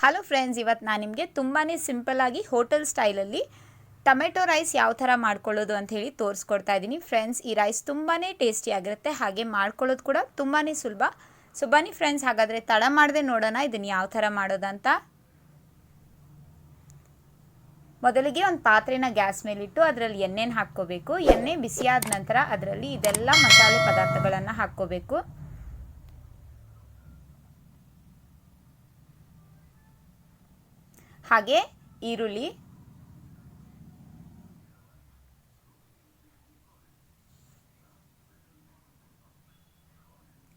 Hello friends ಇವತ್ತು ನಾನು ನಿಮಗೆ ತುಂಬಾ ಸಿಂಪಲ್ಲಾಗಿ ಹೋಟೆಲ್ ಸ್ಟೈಲಲ್ಲಿ ಟೊಮೆಟೊ ರೈಸ್ ಯಾವ ಥರ ಮಾಡ್ಕೊಳ್ಳೋದು ಅಂತ ಹೇಳಿ ತೋರಿಸ್ಕೊಡ್ತಾ ಇದ್ದೀನಿ ಫ್ರೆಂಡ್ಸ್ ಈ ರೈಸ್ ತುಂಬಾ ಟೇಸ್ಟಿಯಾಗಿರುತ್ತೆ ಹಾಗೆ ಮಾಡ್ಕೊಳ್ಳೋದು ಕೂಡ ತುಂಬಾ ಸುಲಭ. ಸೊ ಬನ್ನಿ ಫ್ರೆಂಡ್ಸ್ ಹಾಗಾದರೆ ತಡ ಮಾಡದೆ ನೋಡೋಣ ಇದನ್ನು ಯಾವ ಥರ ಮಾಡೋದಂತ ಮೊದಲಿಗೆ ಒಂದು ಪಾತ್ರೆನ ಗ್ಯಾಸ್ ಮೇಲಿಟ್ಟು ಅದರಲ್ಲಿ ಎಣ್ಣೆನ ಹಾಕ್ಕೋಬೇಕು. ಎಣ್ಣೆ ಬಿಸಿಯಾದ ನಂತರ ಅದರಲ್ಲಿ ಇದೆಲ್ಲ ಮಸಾಲೆ ಪದಾರ್ಥಗಳನ್ನು ಹಾಕ್ಕೋಬೇಕು. ಹಾಗೆ ಈರುಳ್ಳಿ.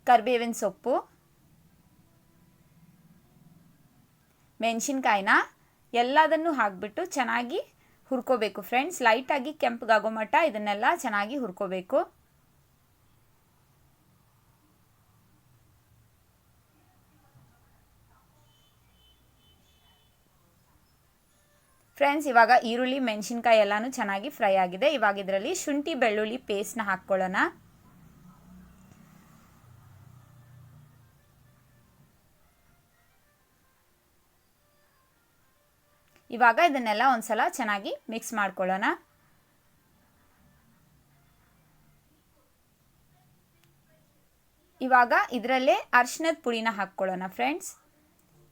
ಕರಿಬೇವಿನ ಸೊಪ್ಪು. ಮೆಣಸಿನ್ಕಾಯಿನ ಎಲ್ಲದನ್ನು ಹಾಕಿಬಿಟ್ಟು ಚೆನ್ನಾಗಿ ಹುರ್ಕೋಬೇಕು. ಫ್ರೆಂಡ್ಸ್ ಲೈಟಾಗಿ ಕೆಂಪಗಾಗೋ ಮಟ್ಟ ಇದನ್ನೆಲ್ಲ ಚೆನ್ನಾಗಿ ಹುರ್ಕೋಬೇಕು. ಫ್ರೆಂಡ್ಸ್, ಇವಾಗ ಈರುಳ್ಳಿ, ಮೆಣಸಿನ್ಕಾಯಿ ಎಲ್ಲಾನು ಚೆನ್ನಾಗಿ ಫ್ರೈ ಆಗಿದೆ. ಇವಾಗ ಇದರಲ್ಲಿ ಶುಂಠಿ, ಬೆಳ್ಳುಳ್ಳಿ ಪೇಸ್ಟ್ನ ಹಾಕ್ಕೊಳ್ಳೋಣ. ಇವಾಗ ಇದನ್ನೆಲ್ಲ ಒಂದ್ಸಲ ಚೆನ್ನಾಗಿ ಮಿಕ್ಸ್ ಮಾಡ್ಕೊಳ್ಳೋಣ. ಇವಾಗ ಇದರಲ್ಲೇ ಅರ್ಶಿನದ ಪುಡಿನ ಹಾಕ್ಕೊಳ್ಳೋಣ, ಫ್ರೆಂಡ್ಸ್.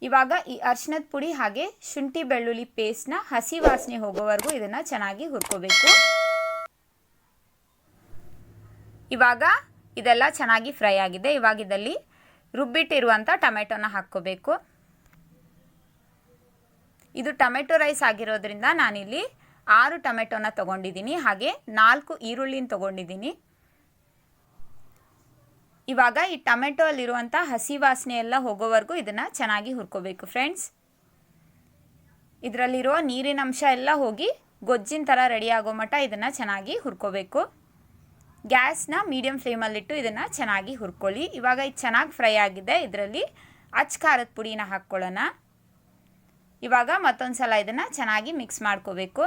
ಇವಾಗ ಈ ಅರ್ಶಿನದ ಪುಡಿ ಹಾಗೆ ಶುಂಠಿ ಬೆಳ್ಳುಳ್ಳಿ ಪೇಸ್ಟ್ನ ಹಸಿ ವಾಸನೆ ಹೋಗೋವರೆಗೂ ಇದನ್ನು ಚೆನ್ನಾಗಿ ಹುರ್ಕೋಬೇಕು. ಇವಾಗ ಇದೆಲ್ಲ ಚೆನ್ನಾಗಿ ಫ್ರೈ ಆಗಿದೆ. ಇವಾಗ ಇದರಲ್ಲಿ ರುಬ್ಬಿಟ್ಟಿರುವಂಥ ಟೊಮೆಟೊನ ಹಾಕ್ಕೋಬೇಕು. ಇದು ಟೊಮೆಟೊ ರೈಸ್ ಆಗಿರೋದ್ರಿಂದ ನಾನಿಲ್ಲಿ ಆರು ಟೊಮೆಟೊನ ತೊಗೊಂಡಿದ್ದೀನಿ. ಹಾಗೆ ನಾಲ್ಕು ಈರುಳ್ಳಿನ ತೊಗೊಂಡಿದ್ದೀನಿ. ಇವಾಗ ಈ ಟೊಮೆಟೊ ಅಲ್ಲಿರುವಂಥ ಹಸಿ ವಾಸನೆ ಎಲ್ಲ ಹೋಗೋವರೆಗೂ ಇದನ್ನು ಚೆನ್ನಾಗಿ ಹುರ್ಕೋಬೇಕು ಫ್ರೆಂಡ್ಸ್ ಇದರಲ್ಲಿರುವ ನೀರಿನ ಅಂಶ ಎಲ್ಲ ಹೋಗಿ ಗೊಜ್ಜಿನ ಥರ ರೆಡಿ ಆಗೋ ಮಟ್ಟ ಇದನ್ನು ಚೆನ್ನಾಗಿ ಹುರ್ಕೋಬೇಕು. ಗ್ಯಾಸ್ನ ಮೀಡಿಯಮ್ ಫ್ಲೇಮಲ್ಲಿಟ್ಟು ಇದನ್ನು ಚೆನ್ನಾಗಿ ಹುರ್ಕೊಳ್ಳಿ. ಇವಾಗ ಇದು ಚೆನ್ನಾಗಿ ಫ್ರೈ ಆಗಿದೆ. ಇದರಲ್ಲಿ ಅಚ್ಚ ಖಾರದ ಪುಡಿನ ಹಾಕ್ಕೊಳ್ಳೋಣ. ಇವಾಗ ಮತ್ತೊಂದು ಸಲ ಇದನ್ನು ಚೆನ್ನಾಗಿ ಮಿಕ್ಸ್ ಮಾಡ್ಕೋಬೇಕು.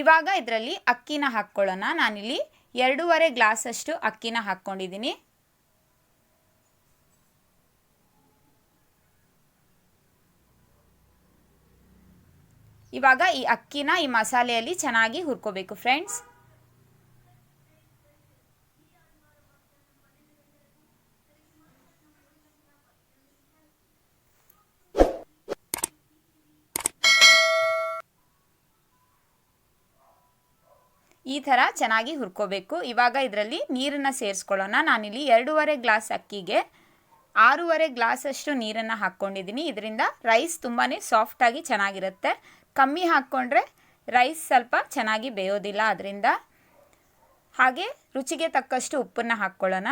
ಇವಾಗ ಇದರಲ್ಲಿ ಅಕ್ಕಿನ ಹಾಕ್ಕೊಳ್ಳೋಣ. ನಾನಿಲ್ಲಿ ಎರಡೂವರೆ ಗ್ಲಾಸಷ್ಟು ಅಕ್ಕಿನ ಹಾಕ್ಕೊಂಡಿದ್ದೀನಿ. ಇವಾಗ ಈ ಅಕ್ಕಿನ ಈ ಮಸಾಲೆಯಲ್ಲಿ ಚೆನ್ನಾಗಿ ಹುರ್ಕೋಬೇಕು ಫ್ರೆಂಡ್ಸ್ ಈ ಥರ ಚೆನ್ನಾಗಿ ಹುರ್ಕೋಬೇಕು. ಇವಾಗ ಇದರಲ್ಲಿ ನೀರನ್ನು ಸೇರಿಸ್ಕೊಳ್ಳೋಣ. ನಾನಿಲ್ಲಿ ಎರಡೂವರೆ ಗ್ಲಾಸ್ ಅಕ್ಕಿಗೆ ಆರೂವರೆ ಗ್ಲಾಸಷ್ಟು ನೀರನ್ನು ಹಾಕ್ಕೊಂಡಿದ್ದೀನಿ. ಇದರಿಂದ ರೈಸ್ ತುಂಬಾ ಸಾಫ್ಟಾಗಿ ಚೆನ್ನಾಗಿರುತ್ತೆ. ಕಮ್ಮಿ ಹಾಕ್ಕೊಂಡ್ರೆ ರೈಸ್ ಸ್ವಲ್ಪ ಚೆನ್ನಾಗಿ ಬೇಯೋದಿಲ್ಲ ಅದರಿಂದ. ಹಾಗೆ ರುಚಿಗೆ ತಕ್ಕಷ್ಟು ಉಪ್ಪನ್ನು ಹಾಕ್ಕೊಳ್ಳೋಣ.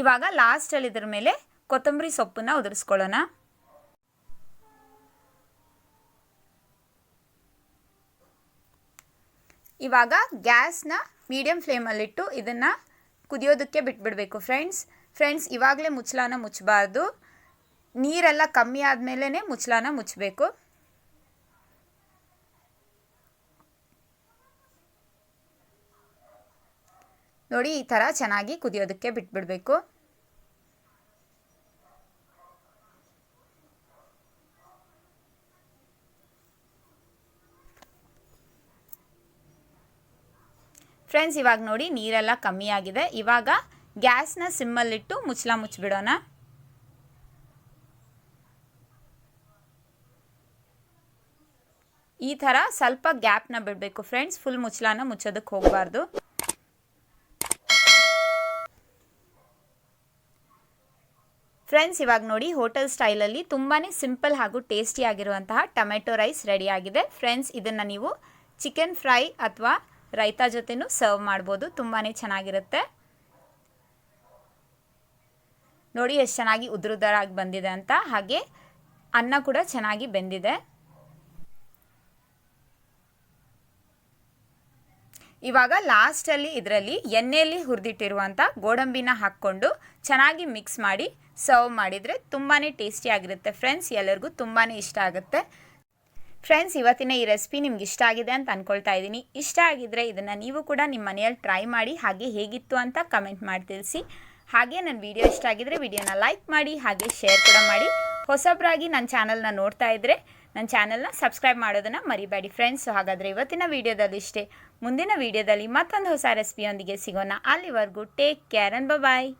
ಇವಾಗ ಲಾಸ್ಟಲ್ಲಿ ಇದ್ರ ಮೇಲೆ ಕೊತ್ತಂಬರಿ ಸೊಪ್ಪನ್ನು ಉದುರಿಸ್ಕೊಳ್ಳೋಣ. ಇವಾಗ ಗ್ಯಾಸ್ನ ಮೀಡಿಯಮ್ ಫ್ಲೇಮಲ್ಲಿಟ್ಟು ಇದನ್ನು ಕುದಿಯೋದಕ್ಕೆ ಬಿಟ್ಬಿಡಬೇಕು ಫ್ರೆಂಡ್ಸ್. ಫ್ರೆಂಡ್ಸ್, ಇವಾಗಲೇ ಮುಚ್ಚಲಾನ ಮುಚ್ಚಬಾರ್ದು. ನೀರೆಲ್ಲ ಕಮ್ಮಿ ಆದಮೇಲೇ ಮುಚ್ಚಲಾನ ಮುಚ್ಚಬೇಕು. ನೋಡಿ, ಈ ಥರ ಚೆನ್ನಾಗಿ ಕುದಿಯೋದಕ್ಕೆ ಬಿಟ್ಬಿಡಬೇಕು. ಫ್ರೆಂಡ್ಸ್ ಇವಾಗ ನೋಡಿ ನೀರೆಲ್ಲ ಕಮ್ಮಿ ಆಗಿದೆ. ಇವಾಗ ಗ್ಯಾಸ್ನ ಸಿಮ್ಮಲ್ಲಿಟ್ಟು ಮುಚ್ಚಲ ಮುಚ್ಚಿಬಿಡೋಣ. ಈ ಥರ ಸ್ವಲ್ಪ ಗ್ಯಾಪ್ನ ಬಿಡಬೇಕು ಫ್ರೆಂಡ್ಸ್ ಫುಲ್ ಮುಚ್ಚಲಾನ ಮುಚ್ಚೋದಕ್ಕೆ ಹೋಗಬಾರ್ದು. ಫ್ರೆಂಡ್ಸ್ ಇವಾಗ ನೋಡಿ ಹೋಟೆಲ್ ಸ್ಟೈಲಲ್ಲಿ ತುಂಬಾ ಸಿಂಪಲ್ ಹಾಗೂ ಟೇಸ್ಟಿ ಆಗಿರುವಂತಹ ಟೊಮೆಟೊ ರೈಸ್ ರೆಡಿ ಆಗಿದೆ. ಫ್ರೆಂಡ್ಸ್ ಇದನ್ನು ನೀವು ಚಿಕನ್ ಫ್ರೈ ಅಥವಾ ರೈತ ಜೊತೆನೂ ಸರ್ವ್ ಮಾಡ್ಬೋದು. ತುಂಬಾ ಚೆನ್ನಾಗಿರುತ್ತೆ. ನೋಡಿ ಎಷ್ಟು ಚೆನ್ನಾಗಿ ಉದ್ರುದರಾಗಿ ಬಂದಿದೆ ಅಂತ. ಹಾಗೆ ಅನ್ನ ಕೂಡ ಚೆನ್ನಾಗಿ ಬೆಂದಿದೆ. ಇವಾಗ ಲಾಸ್ಟಲ್ಲಿ ಇದರಲ್ಲಿ ಎಣ್ಣೆಯಲ್ಲಿ ಹುರಿದಿಟ್ಟಿರುವಂಥ ಗೋಡಂಬಿನ ಹಾಕ್ಕೊಂಡು ಚೆನ್ನಾಗಿ ಮಿಕ್ಸ್ ಮಾಡಿ ಸರ್ವ್ ಮಾಡಿದರೆ ತುಂಬಾ ಟೇಸ್ಟಿಯಾಗಿರುತ್ತೆ ಫ್ರೆಂಡ್ಸ್ ಎಲ್ಲರಿಗೂ ತುಂಬಾ ಇಷ್ಟ ಆಗುತ್ತೆ. ಫ್ರೆಂಡ್ಸ್ ಇವತ್ತಿನ ಈ ರೆಸಿಪಿ ನಿಮ್ಗೆ ಇಷ್ಟ ಆಗಿದೆ ಅಂತ ಅಂದ್ಕೊಳ್ತಾ ಇದ್ದೀನಿ. ಇಷ್ಟ ಆಗಿದ್ರೆ ಇದನ್ನು ನೀವು ಕೂಡ ನಿಮ್ಮ ಮನೆಯಲ್ಲಿ ಟ್ರೈ ಮಾಡಿ, ಹಾಗೆ ಹೇಗಿತ್ತು ಅಂತ ಕಮೆಂಟ್ ಮಾಡಿ ತಿಳಿಸಿ. ಹಾಗೆ ನನ್ನ ವಿಡಿಯೋ ಇಷ್ಟ ಆಗಿದ್ರೆ ವಿಡಿಯೋನ ಲೈಕ್ ಮಾಡಿ, ಹಾಗೆ ಶೇರ್ ಕೂಡ ಮಾಡಿ. ಹೊಸಬ್ರಾಗಿ ನನ್ನ ಚಾನಲ್ನ ನೋಡ್ತಾ ಇದ್ದರೆ ನನ್ನ ಚಾನಲ್ನ ಸಬ್ಸ್ಕ್ರೈಬ್ ಮಾಡೋದನ್ನು ಮರಿಬೇಡಿ ಫ್ರೆಂಡ್ಸ್ ಹಾಗಾದರೆ ಇವತ್ತಿನ ವಿಡಿಯೋದಲ್ಲಿ ಇಷ್ಟೇ. ಮುಂದಿನ ವಿಡಿಯೋದಲ್ಲಿ ಮತ್ತೊಂದು ಹೊಸ ರೆಸಿಪಿಯೊಂದಿಗೆ ಸಿಗೋಣ. ಅಲ್ಲಿವರೆಗೂ ಟೇಕ್ ಕೇರ್ ಅಂಡ್ ಬಾಯ್